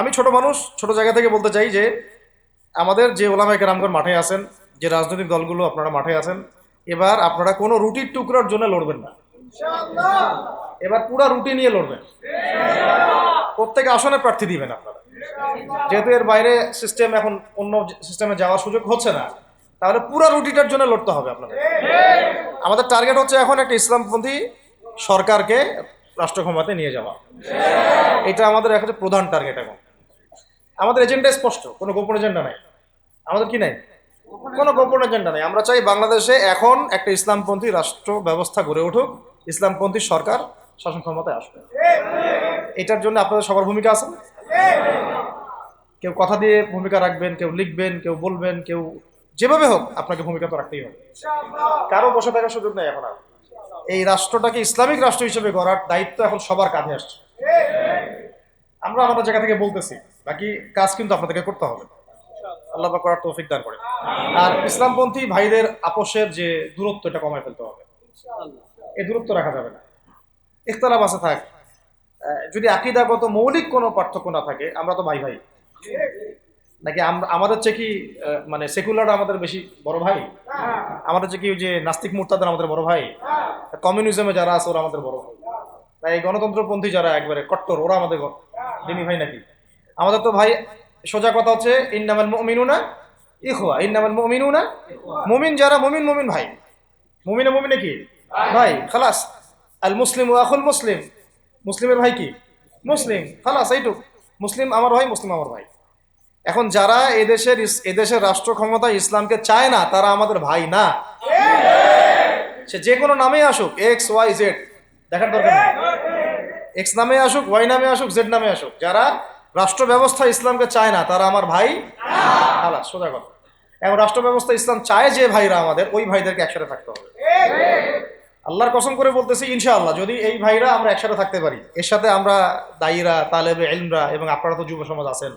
আমি ছোট মানুষ, ছোট জায়গা থেকে বলতে চাই যে আমাদের যে ওলামায় কেরামগণ মাঠে আছেন, যে রাজনৈতিক দলগুলো আপনারা মাঠে আছেন, এবার আপনারা কোনো রুটির টুকরার জন্য লড়বেন না। এবার পুরা রুটি নিয়ে লড়বেন। প্রত্যেক আসনে প্রার্থী দিবেন আপনারা। যেহেতু এর বাইরে সিস্টেম এখন অন্য সিস্টেমে যাওয়ার সুযোগ হচ্ছে না, তাহলে পুরা রুটিটার জন্য লড়তে হবে আপনাদের। আমাদের টার্গেট হচ্ছে এখন একটা ইসলামপন্থী সরকারকে রাষ্ট্র ক্ষমতায় নিয়ে যাওয়া। এটা আমাদের এখন প্রধান টার্গেট এখন। আমাদের এজেন্ডা স্পষ্ট, কোনো গোপন এজেন্ডা নাই। আমাদের কি নাই? কোনো গোপন এজেন্ডা নেই। আমরা চাই বাংলাদেশে এখন একটা ইসলামপন্থী রাষ্ট্র ব্যবস্থা গড়ে উঠুক, ইসলামপন্থী সরকার শাসন ক্ষমতায় আসবে। এটার জন্য আপনাদের সবার ভূমিকা আছে? কেউ কথা দিয়ে ভূমিকা রাখবেন, কেউ লিখবেন, কেউ বলবেন, কেউ যেভাবে হোক আপনাকে ভূমিকা তো রাখতেই হবে। কারও বসে থাকার সুযোগ নেই এখন আর। এই রাষ্ট্রটাকে ইসলামিক রাষ্ট্র হিসেবে গড়ার দায়িত্ব এখন সবার কাঁধে আসছে। আমরা আমাদের জায়গা থেকে বলতেছি বাকি কাজ কিন্তু আপনাদেরকে করতে হবে। আল্লাহ করার তৌফিক দান করে আর ইসলামপন্থী ভাইদের আপোষের যে দূরত্ব, এটা কমায় ফেলতে হবে। এই দূরত্ব রাখা যাবে না। ইখতলাফ আছে, থাক। যদি আকিদাগত মৌলিক কোনো পার্থক্য না থাকে, আমরা তো ভাই ভাই নাকি আমাদের চেয়ে কি মানে সেকুলার আমাদের বেশি বড় ভাই? আমাদের চেয়ে কি, ওই যে নাস্তিক মুরতাদের আমাদের বড় ভাই? কমিউনিজমে যারা আছে, ওরা আমাদের বড় ভাই। তাই গণতন্ত্রপন্থী যারা একবারে কট্টর, ওরা আমাদের দিনী ভাই নাকি? আমাদের তো ভাই সোজা কথা হচ্ছে, ইন্নামাল মুমিনুনা ইখওয়া ইন্নামাল মুমিনুনা মুমিন যারা মুমিন মুমিন ভাই। মুমিনে মুমিনে কি? ভাই, খালাস। আল মুসলিম আখুল মুসলিম। মুসলিমের ভাই কি? মুসলিম। খালাস, এইটুক। মুসলিম আমার ভাই, মুসলিম আমার ভাই। এখন যারা এদেশের এদেশের রাষ্ট্র ক্ষমতা ইসলামকে চায় না, তারা আমাদের ভাই না। সে যে কোনো নামে আসুক এক্স ওয়াই জেড দেখার দরকার নেই। এক্স নামে আসুক ওয়াই নামে আসুক জেড নামে আসুক। যারা রাষ্ট্র ব্যবস্থা ইসলামকে চায় না, তারা আমার ভাই খালাস, সোজা কথা। এখন রাষ্ট্র ব্যবস্থা ইসলাম চায় যে ভাইরা আমাদের, ওই ভাইদেরকে একসাথে থাকতে হবে। আল্লাহর কসম করে বলতেছি, ইনশাআল্লাহ, যদি এই ভাইরা আমরা একসাথে থাকতে পারি, এর সাথে আমরা দায়ীরা, তালেবে এলমরা এবং আপনারা তো যুব সমাজ আছেন,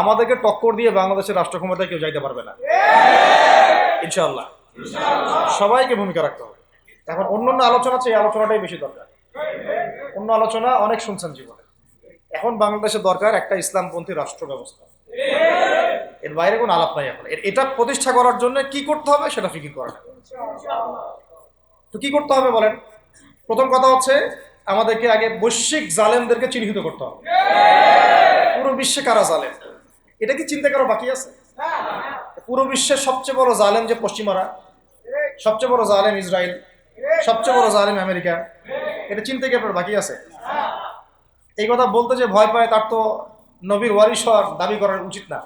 আমাদেরকে টক্কর দিয়ে বাংলাদেশের রাষ্ট্র ক্ষমতায় কেউ যাইতে পারবে না। ইনশাআল্লাহ। সবাইকে ভূমিকা রাখতে হবে। এখন অন্য অন্য আলোচনা এই আলোচনাটাই বেশি দরকার। অন্য আলোচনা অনেক শুনছেন জীবনে। এখন বাংলাদেশের দরকার একটা ইসলামপন্থী রাষ্ট্র ব্যবস্থা এর বাইরে কোনো আলাপ নাই এখন। এটা প্রতিষ্ঠা করার জন্য কি করতে হবে সেটা ফিকির করা। তো কি করতে হবে বলেন? প্রথম কথা হচ্ছে আমাদেরকে আগে বৈশ্বিক জালেমদেরকে চিহ্নিত করতে হবে। পুরো বিশ্বে কারা জালেম? এটা কি চিন্তা করা বাকি আছে? পুরো বিশ্বের সবচেয়ে বড় জালেম যে পশ্চিমারা, সবচেয়ে বড় জালেম ইসরায়েল সবচেয়ে বড় জালেম আমেরিকা, এটা চিন্তা কি আপনার বাকি আছে? এই কথা বলতে যে ভয় পায়, তার তো নবীর ওয়ারিস হওয়ার দাবি করার উচিত না।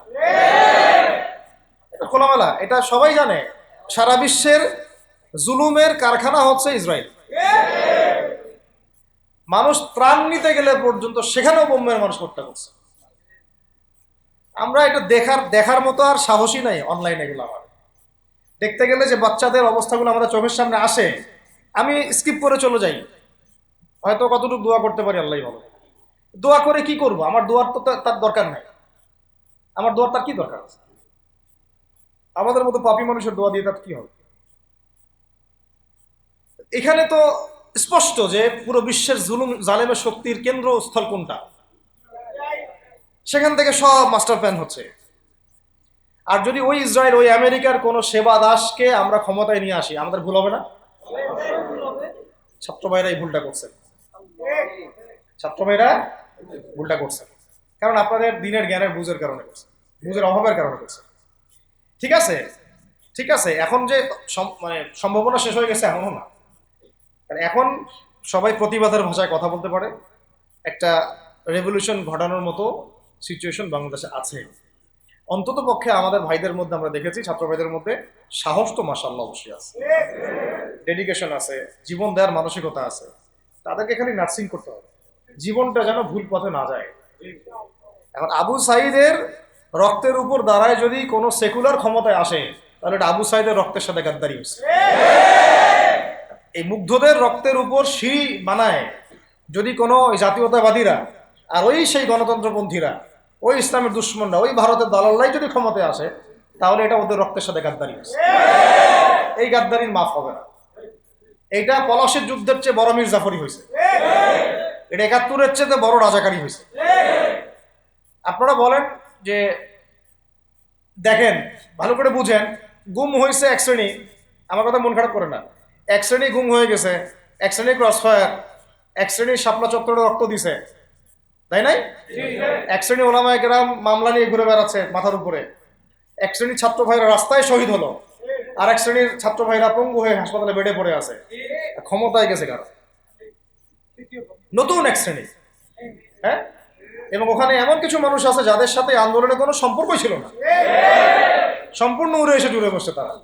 এটা খোলামেলা, এটা সবাই জানে। সারা বিশ্বের জুলুমের কারখানা হচ্ছে ইসরায়েল। মানুষ ত্রাণ নিতে গেলে পর্যন্ত সেখানেও বোম্বের মানুষ হত্যা করছে। আমরা এটা দেখার দেখার মতো আর সাহসী নাই অনলাইনে এগুলো আমার। দেখতে গেলে যে বাচ্চাদের অবস্থাগুলো আমাদের চোখের সামনে আসে, আমি স্কিপ করে চলে যাই। হয়তো কতটুকু দোয়া করতে পারি আল্লাহ ভালো। দোয়া করে কি করব? আমার দোয়ার তো তার দরকার নাই। আমার দোয়ার তার কি দরকার আছে? আমাদের মতো পাপি মানুষের দোয়া দিয়ে তার কি হবে? এখানে তো স্পষ্ট যে পুরো বিশ্বের জুলুম, জালেমের শক্তির কেন্দ্রস্থল কোনটা? সেখান থেকে সব মাস্টার প্ল্যান হচ্ছে। আর যদি ওই ইসরায়েল, ওই আমেরিকার কোনো সেবা দাসকে আমরা ক্ষমতায় নিয়ে আসি, আমাদের ভুল হবে না? ছাত্র ভাইরা এই ভুলটা করছে। ছাত্র ভাইরা ভুলটা করছে। কারণ আপনাদের দিনের জ্ঞানের বুঝের কারণে করছে, বুঝের অভাবের কারণে করছে। ঠিক আছে? ঠিক আছে, এখন যে মানে সম্ভাবনা শেষ হয়ে গেছে এমনও না। এখন সবাই প্রতিবাদের ভাষায় কথা বলতে পারে। একটা রেভলিউশন ঘটানোর মতো সিচুয়েশন বাংলাদেশে আছে। অন্তত পক্ষে আমাদের ভাইদের মধ্যে আমরা দেখেছি, ছাত্র ভাইদের মধ্যে সাহস তো মাসাল্লাহ অবশ্যই আছে। ডেডিকেশন আছে, জীবন দেওয়ার মানসিকতা আছে। তাদেরকে খালি নার্সিং করতে হবে। জীবনটা যেন ভুল পথে না যায়। এখন আবু সাইদের রক্তের উপর দাঁড়ায় যদি কোনো সেকুলার ক্ষমতায় আসে, তাহলে এটা আবু সাইদের রক্তের সাথে গাদ্দারি এই মুগ্ধদের রক্তের উপর সিঁড়ি বানায় যদি কোনো জাতীয়তাবাদীরা, আর ওই সেই গণতন্ত্রপন্থীরা, ওই ইসলামের দুশ্মনরা, ওই ভারতের দালাল্লাই যদি ক্ষমতায় আসে, তাহলে এটা ওদের রক্তের সাথে গাদ্দারি এই গাদ্দারির মাফ হবে না। এইটা পলাশের যুদ্ধের চেয়ে বড় মির্জাফরি হয়েছে। এটা একাত্তরের চেয়ে বড় রাজাকারী হয়েছে। আপনারা বলেন যে, দেখেন, ভালো করে বুঝেন, গুম হয়েছে এক শ্রেণি। আমার কথা মন খারাপ করে না। এক শ্রেণি গুম হয়ে গেছে, এক শ্রেণি ক্রস ফায়ার এক শ্রেণি শাপলা চত্বরে রক্ত দিছে। তাই নাই? এক শ্রেণি ওলামায় গ্রাম মামলা নিয়ে ঘুরে বেড়াচ্ছে মাথার উপরে। এক শ্রেণির ছাত্র ভাইরা রাস্তায় শহীদ হলো, আর এক শ্রেণির ছাত্র ভাইরা পঙ্গু হয়ে হাসপাতালে বেডে পড়ে আছে। ক্ষমতায় গেছে কারও? নতুন এক শ্রেণি। হ্যাঁ? এবং ওখানে এমন কিছু মানুষ আছে যাদের সাথে আন্দোলনের কোনো সম্পর্কই ছিল না। সম্পূর্ণ উড়ে এসে জুড়ে বসছে তারা।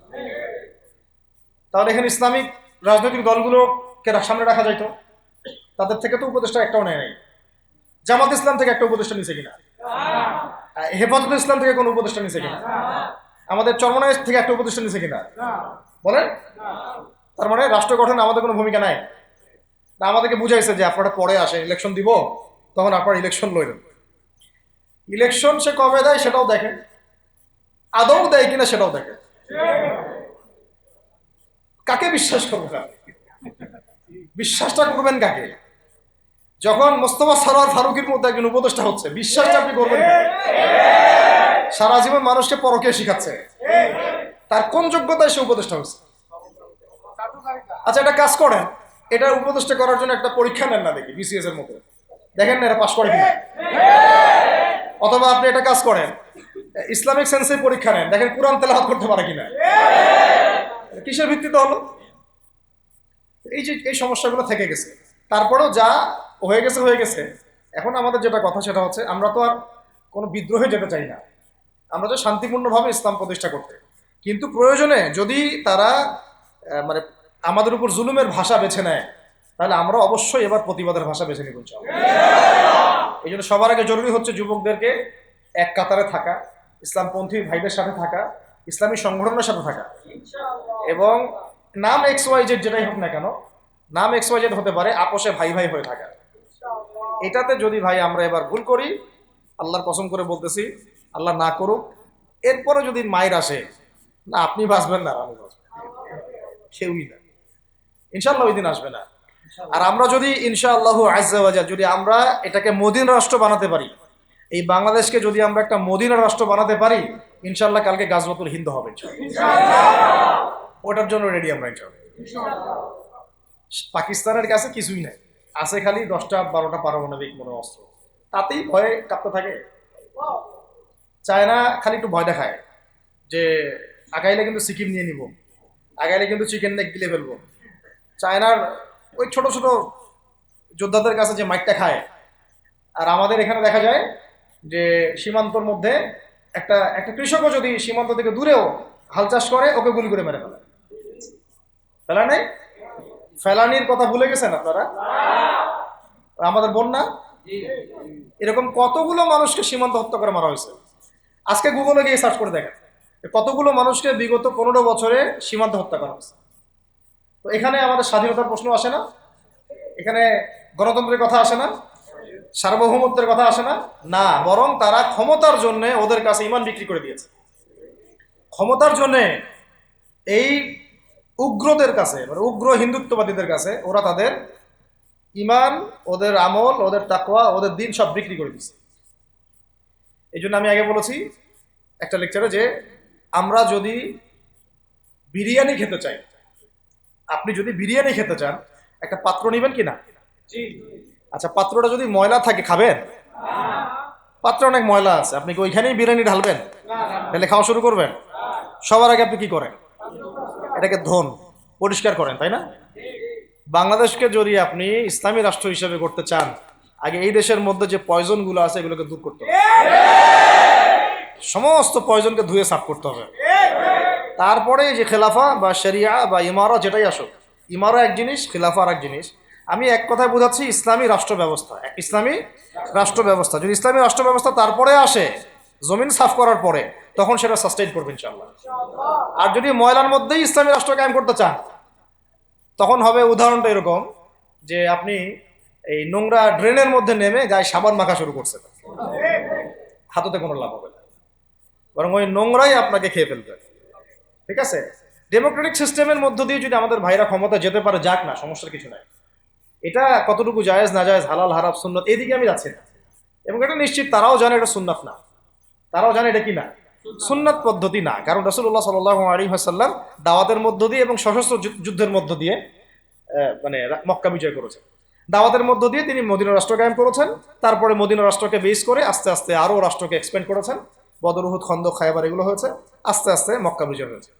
তাহলে এখানে ইসলামিক রাজনৈতিক দলগুলোকে সামনে রাখা যাইতো। তাদের থেকে তো উপদেষ্টা একটাও নেয় নাই। জামাত ইসলাম থেকে একটা উপদেষ্টা নিছে কিনা? হেফাজত ইসলাম থেকে কোনো উপদেষ্টা নিছে কিনা? আমাদের চরমনায় থেকে একটা উপদেষ্টা নিছে কিনা? বলেন? তার মানে রাষ্ট্র গঠনে আমাদের কোনো ভূমিকা নাই। না, আমাদেরকে বুঝাইছে যে আপনারা পরে আসে ইলেকশন দিব, তখন আপনারা ইলেকশন লইলেন ইলেকশন সে কবে দেয় সেটাও দেখেন আদৌ দেয় কিনা সেটাও দেখেন কাকে বিশ্বাস করবেন বিশ্বাসটা করবেন কাকে? যখন মোস্তফা সরোয়ার ফারুকের মধ্যে একজন উপদেষ্টা হচ্ছে, বিশ্বাসটা আপনি করবেন সারা জীবন মানুষকে পরকে শিখাচ্ছে। তার কোন যোগ্যতায় সে উপদেষ্টা হচ্ছে? আচ্ছা এটা কাজ করেন। এটা উপদেষ্টা করার জন্য একটা পরীক্ষা নেন না দেখি বিসিএস এর মতো দেখেন না এটা পাশ করে কিনা। অথবা আপনি এটা কাজ করেন, ইসলামিক সেন্সে পরীক্ষা নেন, দেখেন কোরআন তেলাহাত করতে পারে কিনা। কিসের ভিত্তিতে হলো? এই যে, এই সমস্যাগুলো থেকে গেছে। তারপরেও যা হয়ে গেছে হয়ে গেছে। এখন আমাদের যেটা কথা সেটা হচ্ছে, আমরা তো আর কোনো বিদ্রোহে যেতে চাই না। আমরা তো শান্তিপূর্ণভাবে ইসলাম প্রতিষ্ঠা করতে। কিন্তু প্রয়োজনে যদি তারা মানে আমাদের উপর জুলুমের ভাষা বেছে নেয় তাহলে আমরা অবশ্যই এবার প্রতিবাদের ভাষা বেছে নিব। এই জন্য সবার আগে জরুরি হচ্ছে যুবকদেরকে এক কাতারে থাকা ইসলামপন্থী ভাইদের সাথে থাকা ইসলামী সংগঠনের সাথে থাকা। এবং নাম এক্স ওয়াই জেড যেটাই হোক না কেন নাম এক্স ওয়াই জেড হতে পারে আপোষে ভাই ভাই হয়ে থাকা। এটাতে যদি ভাই আমরা এবার ভুল করি আল্লাহর কসম করে বলতেছি আল্লাহ না করুক এরপরে যদি মায়ের আসে না আপনি বাঁচবেন না আমি বাঁচবেন কেউই না। ইনশাল্লাহ ওই দিন আসবে না। আর আমরা যদি ইনশাআল্লাহ আজ্জাওয়াজা যদি আমরা এটাকে মদিন রাষ্ট্র বানাতে পারি এই বাংলাদেশকে যদি আমরা একটা মদিনা রাষ্ট্র বানাতে পারি ইনশাল্লাহ কালকে গাজবাতুল হিন্দু হবে। ওটার জন্য রেডি আমরা পাকিস্তানের কাছে কিছুই নাই। আছে খালি দশটা বারোটা পারমাণবিক মনে অস্ত্র তাতেই ভয়ে কাঁপতে থাকে। চায়না খালি একটু ভয় দেখায় যে আগাইলে কিন্তু সিকিম নিয়ে নিব। আগাইলে কিন্তু চিকেন নেক গিলে ফেলব। চায়নার ওই ছোট ছোট যোদ্ধাদের কাছে যে মাইকটা খায়। আর আমাদের এখানে দেখা যায় যে সীমান্তর মধ্যে একটা একটা কৃষকও যদি সীমান্ত থেকে দূরেও হাল চাষ করে, ওকে গুলি করে মেরে ফেলে। ফেলা নেই? ফেলানির কথা ভুলে গেছেন আপনারা? আমাদের বন্যা? এরকম কতগুলো মানুষকে সীমান্ত হত্যা করে মারা হয়েছে? আজকে গুগলে গিয়ে সার্চ করে দেখেন কতগুলো মানুষকে বিগত পনেরো বছরে সীমান্ত হত্যা করা হয়েছে। তো এখানে আমাদের স্বাধীনতার প্রশ্ন আসে না। এখানে গণতন্ত্রের কথা আসে না, সার্বভৌমত্বের কথা আসে না না, বরং তারা ক্ষমতার জন্য ওদের কাছে ইমান বিক্রি করে দিয়েছে। ক্ষমতার জন্য এই উগ্রদের কাছে মানে উগ্র হিন্দুত্ববাদীদের কাছে ওরা তাদের ইমান, ওদের আমল, ওদের তাকওয়া, ওদের দিন সব বিক্রি করে দিচ্ছে এই জন্য আমি আগে বলেছি একটা লেকচারে যে আমরা যদি বিরিয়ানি খেতে চাই আপনি যদি বিরিয়ানি খেতে চান একটা পাত্র নেবেন কি না আচ্ছা পাত্রটা যদি ময়লা থাকে খাবেন? পাত্র অনেক ময়লা আছে। আপনি কি ওইখানেই বিরিয়ানি ঢালবেন? তাহলে খাওয়া শুরু করবেন? সবার আগে আপনি কি করেন? এটাকে ধন পরিষ্কার করেন তাই না? বাংলাদেশকে যদি আপনি ইসলামী রাষ্ট্র হিসেবে করতে চান আগে এই দেশের মধ্যে যে পয়জনগুলো আছে এগুলোকে দূর করতে হবে। সমস্ত পয়জনকে ধুয়ে সাফ করতে হবে। তারপরে যে খেলাফা বা শরিয়া বা ইমারা যেটাই আসুক ইমারা এক জিনিস, খেলাফা আর এক জিনিস। আমি এক কথায় বোঝাচ্ছি, ইসলামী রাষ্ট্র ব্যবস্থা এক ইসলামী রাষ্ট্র ব্যবস্থা। যদি ইসলামী রাষ্ট্র ব্যবস্থা তারপরে আসে, জমিন সাফ করার পরে, তখন সেটা সাস্টেইন করবে ইনশাল্লাহ আর যদি ময়লার মধ্যেই ইসলামী রাষ্ট্র কায়েম করতে চান, তখন হবে উদাহরণটা এরকম যে আপনি এই নোংরা ড্রেনের মধ্যে নেমে গায়ে সাবান মাখা শুরু করছেন। হাততে কোনো লাভ হবে না। বরং ওই নোংরাই আপনাকে খেয়ে ফেলবে। ঠিক আছে? ডেমোক্রেটিক সিস্টেমের মধ্য দিয়ে যদি আমাদের ভাইরা ক্ষমতা যেতে পারে, যাক না, সমস্যার কিছু নাই। এটা কতটুকু জায়েজ, না জায়েজ, হালাল হারাপ সুন্নত, এদিকে আমি যাচ্ছি না। এবং এটা নিশ্চিত, তারাও জানে এটা সুন্নাত না। তারাও জানে এটা কি না? সুন্নাত পদ্ধতি না। কারণ রসুল্লাহ সাল আলী হাসাল্লাম দাওয়াতের মধ্য দিয়ে এবং সশস্ত্র যুদ্ধের মধ্য দিয়ে মানে মক্কা বিজয় করেছেন। দাওয়াতের মধ্য দিয়ে তিনি মদিনা রাষ্ট্র কায়েম করেছেন। তারপরে মদিনা রাষ্ট্রকে বেস করে আস্তে আস্তে আরও রাষ্ট্রকে এক্সপেন্ড করেছেন। বদরুহুদ খন্দ খায়বার এগুলো হয়েছে। আস্তে আস্তে মক্কা বিজয় হয়েছে।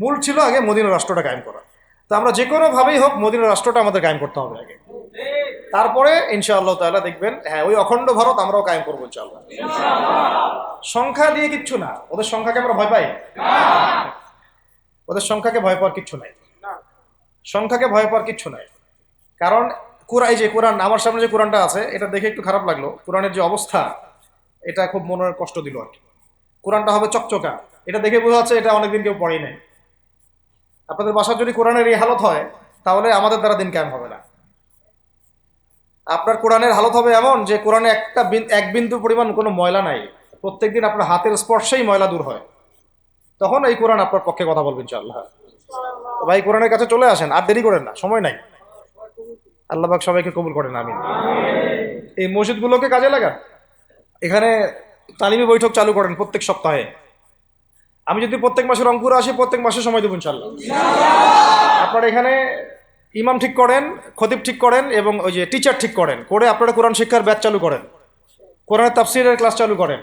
মূল ছিল আগে মদিনা রাষ্ট্রটা কায়েম করা। তো আমরা যে কোনোভাবেই হোক মদিনা রাষ্ট্রটা আমাদের কায়েম করতে হবে আগে। তারপরে ইনশাআল্লাহ তাআলা দেখবেন হ্যাঁ ওই অখণ্ড ভারত আমরাও কায়েম করব ইনশাআল্লাহ। সংখ্যা দিয়ে কিচ্ছু না, ওদের সংখ্যাকে আমরা ভয় পাই? ওদের সংখ্যাকে ভয় পাওয়ার কিচ্ছু নাই। সংখ্যাকে ভয় পাওয়ার কিচ্ছু নাই। কারণ কোরআন যে কোরআন, আমার সামনে যে কোরআনটা আছে, এটা দেখে একটু খারাপ লাগল। কোরআনের যে অবস্থা, এটা খুব মনের কষ্ট দিল আর কি। কোরআনটা হবে চকচকা। এটা দেখে বোঝা যাচ্ছে এটা অনেকদিন কেউ পড়েই নাই। আপনাদের বাসার যদি কোরআনের এই হালত হয়, তাহলে আমাদের দ্বারা দিন কেমন হবে না। আপনার কোরআনের হালত হবে এমন যে, কোরআনে একটা এক বিন্দু পরিমাণ কোনো ময়লা নাই। প্রত্যেকদিন আপনার হাতের স্পর্শেই ময়লা দূর হয়। তখন এই কোরআন আপনার পক্ষে কথা বলবেন ইনশাআল্লাহ। ভাই, কোরআনের কাছে চলে আসেন, আর দেরি করেন না, সময় নাই। আল্লাহ পাক সবাইকে কবুল করেন আমি এই মসজিদগুলোকে কাজে লাগান। এখানে তালিমি বৈঠক চালু করেন প্রত্যেক সপ্তাহে। আমি যদি প্রত্যেক মাসে রংপুরে আসি, প্রত্যেক মাসে সময় দেবো ইনশাল্লাহ আপনারা এখানে ইমাম ঠিক করেন, খতিব ঠিক করেন এবং ওই যে টিচার ঠিক করেন। করে আপনারা কোরআন শিক্ষার ব্যাচ চালু করেন। কোরআনের তাফসিরের ক্লাস চালু করেন।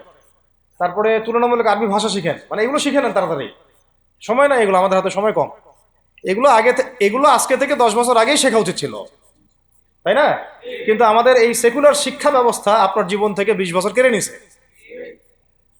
তারপরে তুলনামূলক আরবি ভাষা শিখেন। মানে এগুলো শিখে নেন তাড়াতাড়ি। সময় নাই এগুলো, আমাদের হাতে সময় কম। এগুলো আগে এগুলো আজকে থেকে দশ বছর আগেই শেখা উচিত ছিল। তাই না? কিন্তু আমাদের এই সেকুলার শিক্ষা ব্যবস্থা আপনার জীবন থেকে বিশ বছর কেড়ে নিছে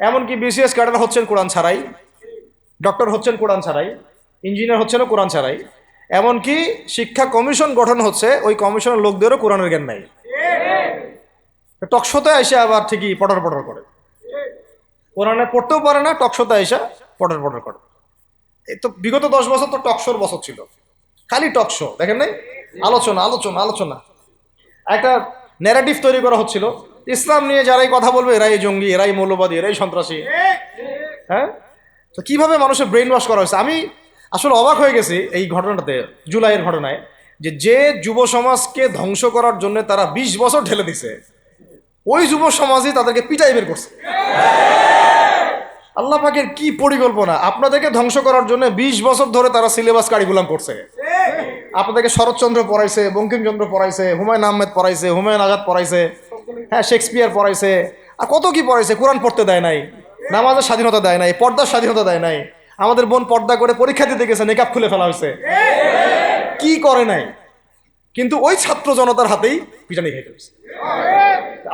এমনকি বিসিএস ক্যাডার হচ্ছেন কোরআন ছাড়াই, ডক্টর হচ্ছেন কোরআন ছাড়াই, ইঞ্জিনিয়ার হচ্ছেনও কোরআন ছাড়াই, এমনকি শিক্ষা কমিশন গঠন হচ্ছে ওই কমিশনের লোকদেরও কোরআনের জ্ঞান নাই। টকশোতে এসে আবার ঠিকই পটর পটর করে। কোরআনে পড়তেও পারে না, টকশোতে এসে পটর পটর করে। এই তো বিগত দশ বছর তো টকশোর বছর ছিল। খালি টকশো, দেখেন নাই? আলোচনা আলোচনা আলোচনা। একটা ন্যারেটিভ তৈরি করা হচ্ছিল। ইসলাম নিয়ে যারাই কথা বলবে, এরাই জঙ্গি, এরাই মৌলবাদী, এরাই সন্ত্রাসী। হ্যাঁ? তো কীভাবে মানুষের ব্রেন ওয়াশ করা হয়েছে? আমি আসলে অবাক হয়ে গেছি এই ঘটনাটাতে, জুলাইয়ের ঘটনায়, যে যে যুব সমাজকে ধ্বংস করার জন্য তারা বিশ বছর ঢেলে দিছে, ওই যুব সমাজই তাদেরকে পিটাই বের করছে। আল্লাহ পাকের কি পরিকল্পনা? আপনাদেরকে ধ্বংস করার জন্য বিশ বছর ধরে তারা সিলেবাস কারিকুলাম করছে। আপনাদেরকে শরৎচন্দ্র পড়াইছে, বঙ্কিমচন্দ্র পড়াইছে, হুমায়ুন আহমেদ পড়াইছে, হুমায়ুন আজাদ পড়াইছে। হ্যাঁ শেক্সপিয়ার পড়াইছে। আর কত কি পড়াইছে? কোরআন পড়তে দেয় নাই। নামাজের স্বাধীনতা দেয় নাই, পর্দার স্বাধীনতা দেয় নাই। আমাদের বোন পর্দা করে পরীক্ষা দিতে গেছে নেকাব খুলে ফেলা হয়েছে। কি করে নাই? কিন্তু ওই ছাত্র জনতার হাতেই পিটানি খেতে হয়েছে।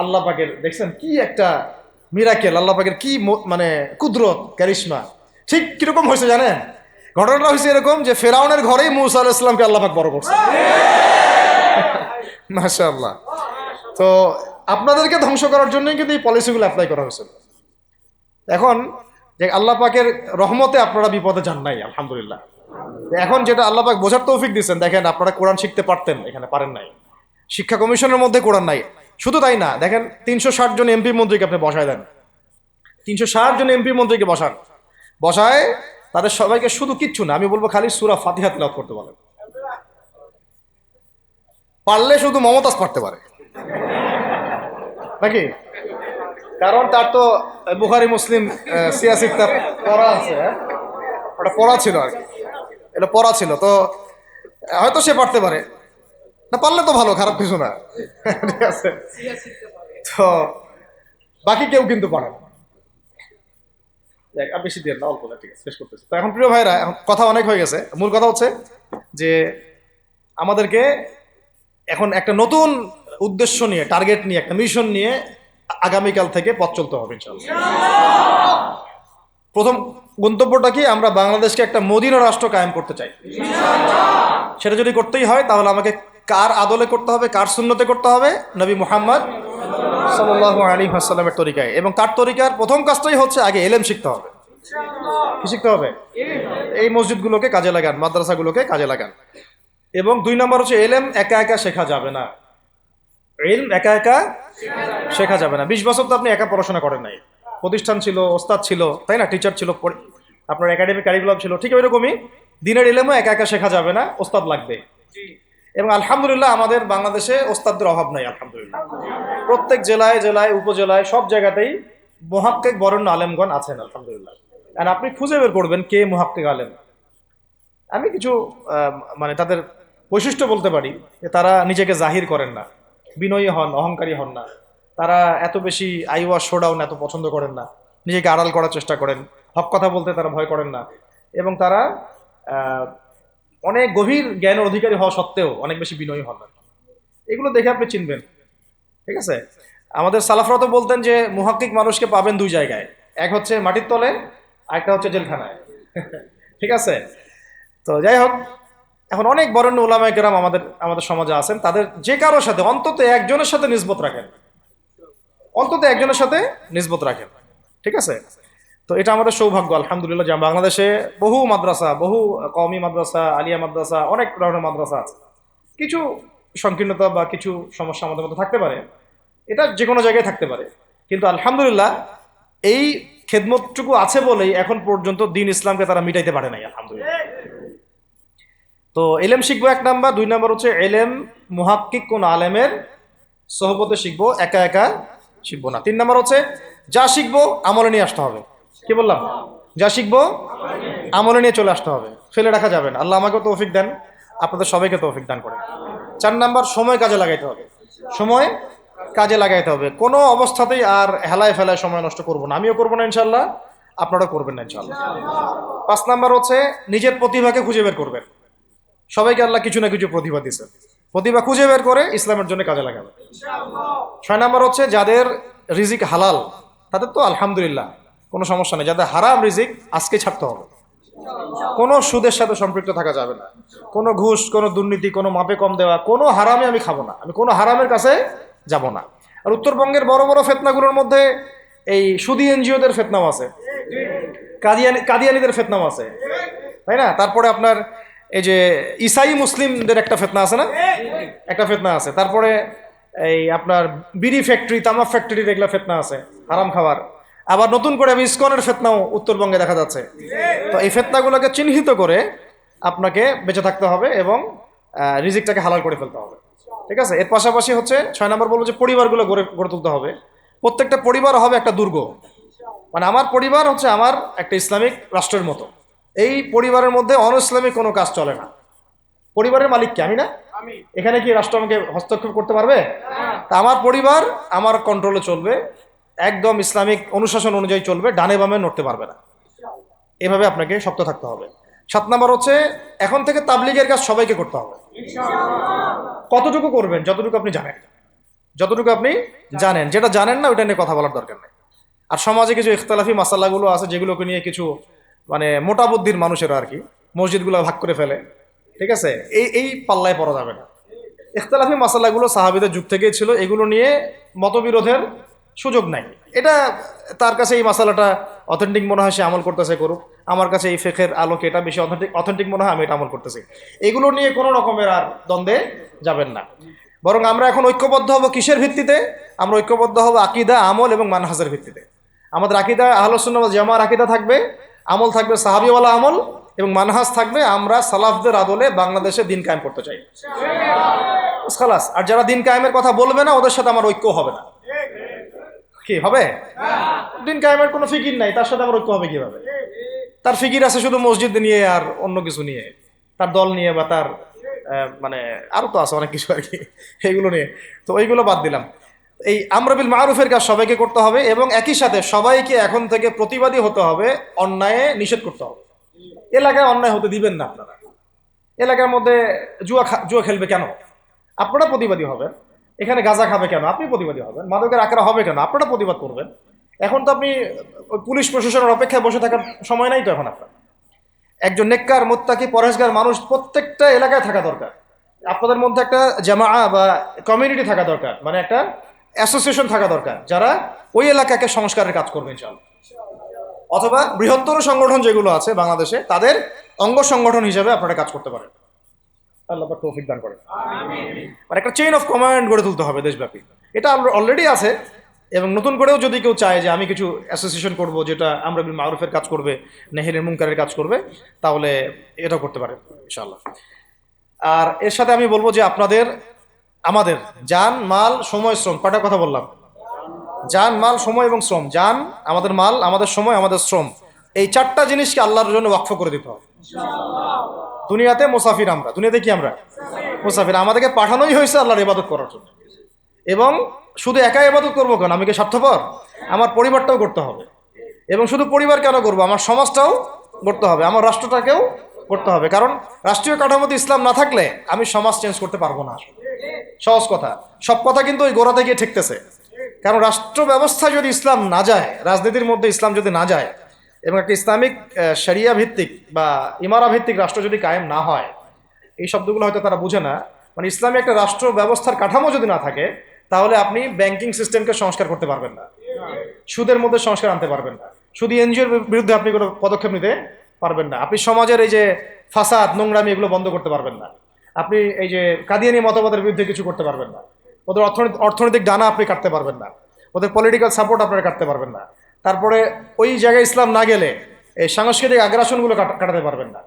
আল্লাহ পাকের, দেখছেন কি একটা মিরাকেল আল্লাহ পাকের কি মানে কুদরত ক্যারিশমা ঠিক কীরকম হয়েছে জানেন? ঘটনাটা হয়েছে এরকম যে ফেরাউনের ঘরেই মুসা আলাহ ইসলামকে আল্লাহ পাক বড় করছে। মাশা আল্লাহ তো আপনাদেরকে ধ্বংস করার জন্যই কিন্তু এই পলিসিগুলো অ্যাপ্লাই করা হয়েছিল এখন যে আল্লাহ পাকের রহমতে আপনারা বিপদে যান নাই, আলহামদুলিল্লাহ। এখন যেটা আল্লাহ পাক বোঝার তৌফিক দিচ্ছেন দেখেন আপনারা কোরআন শিখতে পারতেন, এখানে পারেন নাই। শিক্ষা কমিশনের মধ্যে কোরআন নাই। শুধু তাই না, দেখেন তিনশো ষাট জন এমপি মন্ত্রীকে আপনি বসায় দেন। তিনশো ষাট জন এমপি মন্ত্রীকে বসান। বসায় তাদের সবাইকে শুধু কিচ্ছু না, আমি বলব খালি সুরা ফাতিহা তিলাওয়াত করতে পারেন। পারলে শুধু মমতাজ পারতে পারে। নাকি? কারণ তার তো বুখারি মুসলিম আহ, সিয়াসির তার পড়া আছে হ্যাঁ? ওটা পড়া ছিল আর কি। এটা পড়া ছিল তো হয়তো সে পারতে পারে। না পারলে তো ভালো খারাপ কিছু না। ঠিক আছে। তো বাকি কেউ কিন্তু পারে বেশি দিয়ে না অল্প না ঠিক আছে শেষ করতেছি। তো এখন প্রিয় ভাইরা কথা অনেক হয়ে গেছে। মূল কথা হচ্ছে যে আমাদেরকে এখন একটা নতুন উদ্দেশ্য নিয়ে টার্গেট নিয়ে, একটা মিশন নিয়ে আগামীকাল থেকে পথ চলতে হবে প্রথম গন্তব্যটা কি? আমরা বাংলাদেশকে একটা মদিনা রাষ্ট্র কায়েম করতে চাই। সেটা যদি করতেই হয়, তাহলে আমাকে কার আদলে করতে হবে, কার শূন্যতে করতে হবে? নবী মুহাম্মদ হাসাল্লামের তরিকায়। এবং তার তরিকার প্রথম কাজটাই হচ্ছে আগে এলেম শিখতে হবে। কি শিখতে হবে? এই মসজিদগুলোকে কাজে লাগান, মাদ্রাসাগুলোকে কাজে লাগান। এবং দুই নম্বর হচ্ছে এলেম, একা একা শেখা যাবে না। এলম, একা একা শেখা যাবে না। বিশ বছর তো আপনি একা পড়াশোনা করেন নাই। প্রতিষ্ঠান ছিল, ওস্তাদ ছিল, তাই না? টিচার ছিল আপনার একাডেমিক কারিকুলাম ছিল, ঠিক ওই রকমই দিনের এলেমও একা একা শেখা যাবে না, ওস্তাদ লাগবে। এবং আলহামদুলিল্লাহ আমাদের বাংলাদেশে ওস্তাদদের অভাব নাই, আলহামদুলিল্লাহ। প্রত্যেক জেলায় জেলায়, উপজেলায়, সব জায়গাতেই মহাক্কেক বরেণ্য আলেমগণ আছেন, আলহামদুলিল্লাহ। আর আপনি খুঁজে বের করবেন কে মহাক্কেক আলেম। আমি কিছু মানে তাদের বৈশিষ্ট্য বলতে পারি যে তারা নিজেকে জাহির করেন না, বিনয়ী হন, অহংকারী হন না। তারা এত বেশি আইওয়া শোডাউন এত পছন্দ করেন না, নিজেকে আড়াল করার চেষ্টা করেন, হক কথা বলতে তারা ভয় করেন না। এবং তারা অনেক গভীর জ্ঞানের অধিকারী হওয়া সত্ত্বেও অনেক বেশি বিনয়ী হন না। এগুলো দেখে আপনি চিনবেন, ঠিক আছে? আমাদের সালাফরা তো বলতেন যে মুহাক্কিক মানুষকে পাবেন দুই জায়গায়, এক হচ্ছে মাটির তলে, আরেকটা হচ্ছে জেলখানায়, ঠিক আছে? তো যাই হোক এখন অনেক বরেণ্য ওলামায় কেরাম আমাদের আমাদের সমাজে আছেন। তাদের যে কারোর সাথে, অন্তত একজনের সাথে নিসবত রাখেন। অন্তত একজনের সাথে নিসবত রাখেন। ঠিক আছে? তো এটা আমাদের সৌভাগ্য, আলহামদুলিল্লাহ। যে বাংলাদেশে বহু মাদ্রাসা, বহু কওমি মাদ্রাসা, আলিয়া মাদ্রাসা, অনেক ধরনের মাদ্রাসা আছে। কিছু সংকীর্ণতা বা কিছু সমস্যা আমাদের মধ্যে থাকতে পারে। এটা যে কোনো জায়গায় থাকতে পারে। কিন্তু আলহামদুলিল্লাহ, এই খেদমতটুকু আছে বলেই এখন পর্যন্ত দিন ইসলামকে তারা মিটাইতে পারে নাই, আলহামদুলিল্লাহ। তো এলেম শিখব এক নাম্বার, দুই নাম্বার হচ্ছে এলেম মুহাক্কিক কোন আলেমের সহবতে শিখব, একা একা শিখব না। তিন নাম্বার হচ্ছে যা শিখব আমলে নিয়ে আসতে হবে। কি বললাম? যা শিখব আমলে নিয়ে চলে আসতে হবে। ফেলে রাখা যাবে না। আল্লাহ আমাকে তৌফিক দেন, আপনাদের সবাইকে তৌফিক দান করে চার নাম্বার, সময় কাজে লাগাইতে হবে। সময় কাজে লাগাইতে হবে। কোনো অবস্থাতেই আর হেলায় ফেলায় সময় নষ্ট করব না। আমিও করব না ইনশাল্লাহ আপনারাও করবেন না ইনশাল্লাহ পাঁচ নাম্বার হচ্ছে নিজের প্রতিভাকে খুঁজে বের করবেন। সবাইকে আল্লাহ কিছু না কিছু প্রতিভা দিছে প্রতিভা খুঁজে বের করে ইসলামের জন্য কাজে লাগাবে। ছয় নাম্বার হচ্ছে, যাদের রিজিক হালাল, তাদের তো আলহামদুলিল্লাহ, কোনো সমস্যা নেই। যাদের হারাম রিজিক, আজকে ছাড়তে হবে। কোনো সুদের সাথে সম্পৃক্ত থাকা যাবে না। কোনো ঘুষ, কোনো দুর্নীতি, কোনো মাপে কম দেওয়া, কোনো হারামে আমি খাব না। আমি কোনো হারামের কাছে যাব না। আর উত্তরবঙ্গের বড় বড় ফেতনাগুলোর মধ্যে এই সুদি এনজিওদের ফেতনাও আছে। কাদিয়ানি কাদিয়ানিদের ফেতনাও আছে। তাই না? তারপরে আপনার এই যে ইসাই মুসলিমদের একটা ফেতনা আছে না? একটা ফেতনা আছে। তারপরে এই আপনার বিড়ি ফ্যাক্টরি তামাক ফ্যাক্টরির এগুলা ফেতনা আছে, হারাম খাবার। আবার নতুন করে আমি ইস্কনের ফেতনাও উত্তরবঙ্গে দেখা যাচ্ছে। তো এই ফেতনাগুলোকে চিহ্নিত করে আপনাকে বেঁচে থাকতে হবে এবং রিজিকটাকে হালাল করে ফেলতে হবে। ঠিক আছে? এর পাশাপাশি হচ্ছে, ছয় নম্বর বলব যে পরিবারগুলো গড়ে গড়ে তুলতে হবে। প্রত্যেকটা পরিবার হবে একটা দুর্গ। মানে আমার পরিবার হচ্ছে আমার একটা ইসলামিক রাষ্ট্রের মতো। এই পরিবারের মধ্যে অন ইসলামিক কোনো কাজ চলে না। পরিবারের মালিক কি? আমি না? এখানে কি রাষ্ট্র আমাকে হস্তক্ষেপ করতে পারবে? তা আমার পরিবার আমার কন্ট্রোলে চলবে একদম ইসলামিক অনুশাসন অনুযায়ী চলবে ডানে বামে নড়তে পারবে না। এভাবে আপনাকে শক্ত থাকতে হবে। সাত নাম্বার হচ্ছে এখন থেকে তাবলিগের কাজ সবাইকে করতে হবে। কতটুকু করবেন যতটুকু আপনি জানেন। যতটুকু আপনি জানেন যেটা জানেন না ওইটা নিয়ে কথা বলার দরকার নেই। আর সমাজে কিছু ইখতলাফি মাসাল্লাগুলো আছে যেগুলোকে নিয়ে কিছু মানে মোটা বুদ্ধির মানুষেরা আর কি, মসজিদগুলো ভাগ করে ফেলে, ঠিক আছে? এই এই পাল্লায় পড়া যাবে না। ইখতলাফি মশালাগুলো সাহাবিদের যুগ থেকেই ছিল, এগুলো নিয়ে মতবিরোধের সুযোগ নাই। এটা তার কাছে এই মশালাটা অথেন্টিক মনে হয় সে আমল করতেছে করুক। আমার কাছে এই ফেখের আলোকে এটা বেশি অথেন্টিক অথেন্টিক মনে হয় আমি এটা আমল করতেছি। এগুলো নিয়ে কোনো রকমের আর দ্বন্দ্বে যাবেন না। বরং আমরা এখন ঐক্যবদ্ধ হব কিসের ভিত্তিতে? আমরা ঐক্যবদ্ধ হব আকিদা, আমল এবং মানহাজের ভিত্তিতে। আমাদের আকিদা আহলসুন্না জামার আকিদা থাকবে আমল থাকবে সাহাবিওয়ালা আমল এবং মানহাজ থাকবে, আমরা সালাফদের আদলে বাংলাদেশে দিন কায়েম করতে চাই। খালাস, আর যারা দিন কায়েমের কথা বলবে না, ওদের সাথে আমার ঐক্য হবে না। কি, হবে? দিন কায়েমের কোনো ফিকির নাই, তার সাথে আমার ঐক্য হবে কীভাবে? তার ফিকির আছে শুধু মসজিদ নিয়ে আর অন্য কিছু নিয়ে। তার দল নিয়ে বা তার মানে আরও তো আছে অনেক কিছু আর কি এইগুলো নিয়ে। তো ওইগুলো বাদ দিলাম। এই আমরাবিল মারুফের কাজ সবাইকে করতে হবে এবং একই সাথে সবাইকে এখন থেকে প্রতিবাদী হতে হবে, অন্যায়ে নিষেধ করতে হবে। এলাকায় অন্যায় হতে দিবেন না আপনারা। এলাকার মধ্যে জুয়া জুয়া খেলবে কেন? আপনারা প্রতিবাদী হবেন। এখানে গাঁজা খাবে কেন? আপনি প্রতিবাদী হবেন। মাদকের আঁকড়া হবে কেন? আপনারা প্রতিবাদ করবেন। এখন তো আপনি পুলিশ প্রশাসনের অপেক্ষায় বসে থাকার সময় নাই তো এখন আপনার। একজন নেককার, মোত্তাকি পরেশগার মানুষ প্রত্যেকটা এলাকায় থাকা দরকার। আপনাদের মধ্যে একটা জামা বা কমিউনিটি থাকা দরকার। মানে একটা অ্যাসোসিয়েশন থাকা দরকার, যারা ওই এলাকাকে সংস্কারের কাজ করবে, ইনশাআল্লাহ। অথবা বৃহত্তর সংগঠন যেগুলো আছে বাংলাদেশে, তাদের অঙ্গ সংগঠন হিসেবে আপনারা কাজ করতে পারেন। আল্লাহ তৌফিক দান করেন। মানে একটা চেইন অফ কমান্ড গড়ে তুলতে হবে দেশব্যাপী। এটা অলরেডি আছে, এবং নতুন করেও যদি কেউ চায় যে আমি কিছু অ্যাসোসিয়েশন করব যেটা আমরা মারুফের কাজ করবে নেহেরের মুনকারের কাজ করবে, তাহলে এটা করতে পারে ইনশাআল্লাহ। আর এর সাথে আমি বলব যে আপনাদের আমাদের যান, মাল, সময়, শ্রম, কয়টা কথা বললাম? যান, মাল, সময় এবং শ্রম। যান, আমাদের মাল, আমাদের সময়, আমাদের শ্রম। এই চারটা জিনিসকে আল্লাহর জন্য ওয়াকফ করে দিতে হবে। দুনিয়াতে মুসাফির আমরা। দুনিয়াতে কি আমরা? মুসাফির। আমাদেরকে পাঠানোই হয়েছে আল্লাহর ইবাদত করার জন্য। এবং শুধু একা ইবাদত করব কেন? আমি কি স্বার্থপর? আমার পরিবারটাও করতে হবে। এবং শুধু পরিবার কেন করব? আমার সমাজটাও করতে হবে। আমার রাষ্ট্রটাকেও করতে হবে। কারণ রাষ্ট্রীয় কাঠামোতে ইসলাম না থাকলে আমি সমাজ চেঞ্জ করতে পারব না। সহজ কথা। সব কথা কিন্তু ওই গোড়াতে গিয়ে ঠেকতেছে। কারণ রাষ্ট্র ব্যবস্থায় যদি ইসলাম না যায়, রাজনীতির মধ্যে ইসলাম যদি না যায়, এবং একটা ইসলামিক শরিয়া ভিত্তিক বা ইমারা ভিত্তিক রাষ্ট্র যদি কায়েম না হয়, এই শব্দগুলো হয়তো তারা বুঝে না। মানে ইসলামী একটা রাষ্ট্র ব্যবস্থার কাঠামো যদি না থাকে, তাহলে আপনি ব্যাংকিং সিস্টেমকে সংস্কার করতে পারবেন না। সুদের মধ্যে সংস্কার আনতে পারবেন না। শুধু এনজিওর বিরুদ্ধে আপনি কোনো পদক্ষেপ নিতে পারবেন না। আপনি সমাজের এই যে ফাসাদ, নোংরামি এগুলো বন্ধ করতে পারবেন না। আপনি এই যে কাদিয়ানি মতবাদের বিরুদ্ধে কিছু করতে পারবেন না। ওদের অর্থনৈতিক অর্থনৈতিক ডানা আপনি কাটতে পারবেন না। ওদের পলিটিক্যাল সাপোর্ট আপনারা কাটতে পারবেন না। তারপরে ওই জায়গায় ইসলাম না গেলে এই সাংস্কৃতিক আগ্রাসনগুলো কাটা- কাটাতে পারবেন না।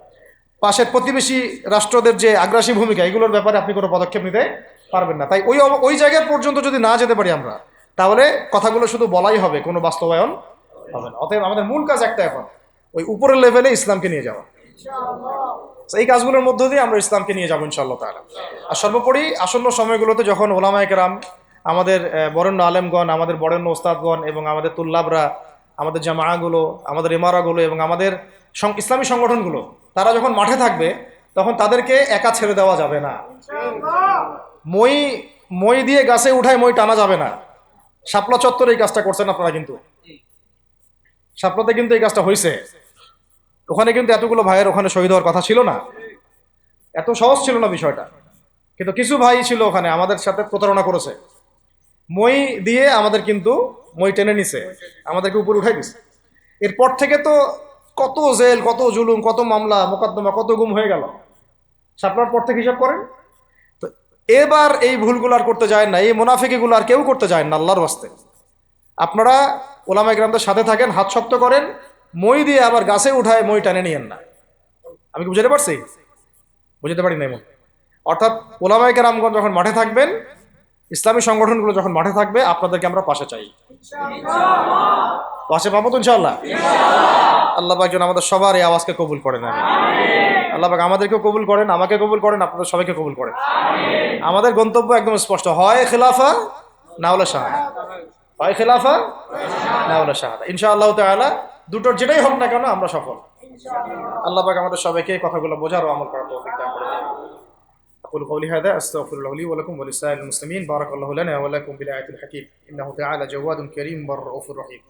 পাশের প্রতিবেশী রাষ্ট্রদের যে আগ্রাসী ভূমিকা, এগুলোর ব্যাপারে আপনি কোনো পদক্ষেপ নিতে পারবেন না। তাই ওই ওই জায়গা পর্যন্ত যদি না যেতে পারি আমরা, তাহলে কথাগুলো শুধু বলাই হবে, কোনো বাস্তবায়ন হবে না। অতএব আমাদের মূল কাজ একটা এখন। ওই উপরের লেভেলে ইসলামকে নিয়ে যাওয়া। এই কাজগুলোর মধ্য দিয়ে আমরা ইসলামকে নিয়ে যাব ইনশাল্লাহ তাআলা। আর সর্বোপরি আসন্ন সময়গুলোতে যখন ওলামায়ে কেরাম আমাদের বরেণ্য আলেমগণ, আমাদের বরেণ্য ওস্তাদগণ এবং আমাদের তুল্লাবরা, আমাদের জামাগুলো আমাদের ইমারাগুলো এবং আমাদের ইসলামী সংগঠনগুলো, তারা যখন মাঠে থাকবে, তখন তাদেরকে একা ছেড়ে দেওয়া যাবে না। মই মই দিয়ে গাছে উঠায় মই টানা যাবে না। শাপলা চত্বরে এই কাজটা করছেন আপনারা কিন্তু। শাপলাতে কিন্তু এই কাজটা হয়েছে ওখানে কিন্তু এতগুলো ভাইয়ের ওখানে শহীদ হওয়ার কথা ছিল না। এত সহজ ছিল না বিষয়টা। কিন্তু কিছু ভাই ছিল ওখানে, আমাদের সাথে প্রতারণা করেছে। মই দিয়ে আমাদের কিন্তু মই টেনে নিছে, আমাদেরকে উপরে উঠাই দিছে। এরপর থেকে তো কত জেল, কত জুলুম, কত মামলা, মোকদ্দমা, কত গুম হয়ে গেল। সাপলার পর থেকে হিসাব করেন। তো এবার এই ভুলগুলো আর করতে যায় না, এই মুনাফিকিগুলো আর কেউ করতে যায় না আল্লাহর বাস্তে আপনারা ওলামা গ্রামদের সাথে থাকেন, হাত শক্ত করেন মই দিয়ে আবার গাছে উঠায় মই টানে নিয়েন না। আমি কি বুঝাতে পারছি? বুঝাতে পারি না এমন অর্থাৎ ওলামাই রামগঞ্জ যখন মাঠে থাকবেন ইসলামী সংগঠনগুলো যখন মাঠে থাকবে আপনাদেরকে আমরা পাশে চাই। পাশে পাবো তো ইনশাল্লাহ আল্লাহ পাক যেন আমাদের সবার এই আওয়াজকে কবুল করেন আমি আল্লাহ পাক আমাদেরকেও কবুল করেন আমাকে কবুল করেন আপনাদের সবাইকে কবুল করেন। আমাদের গন্তব্য একদম স্পষ্ট হয় খেলাফা না হলে শাহাদা। হয় খেলাফা না হলে শাহাদা। ইনশাআল্লাহ তাআলা দুটোর যেটাই হোক না কেন আমরা সফল আল্লাহ পাক আমাদের সবাইকে এই কথাগুলো বোঝার ও আমল করার তৌফিক দান করুন أقول قولي هذا أستغفر الله لي ولكم ولسائر المسلمين بارك الله لنا ولكم بالآية الحكيم إنه تعالى جواد كريم بر رؤوف رحيم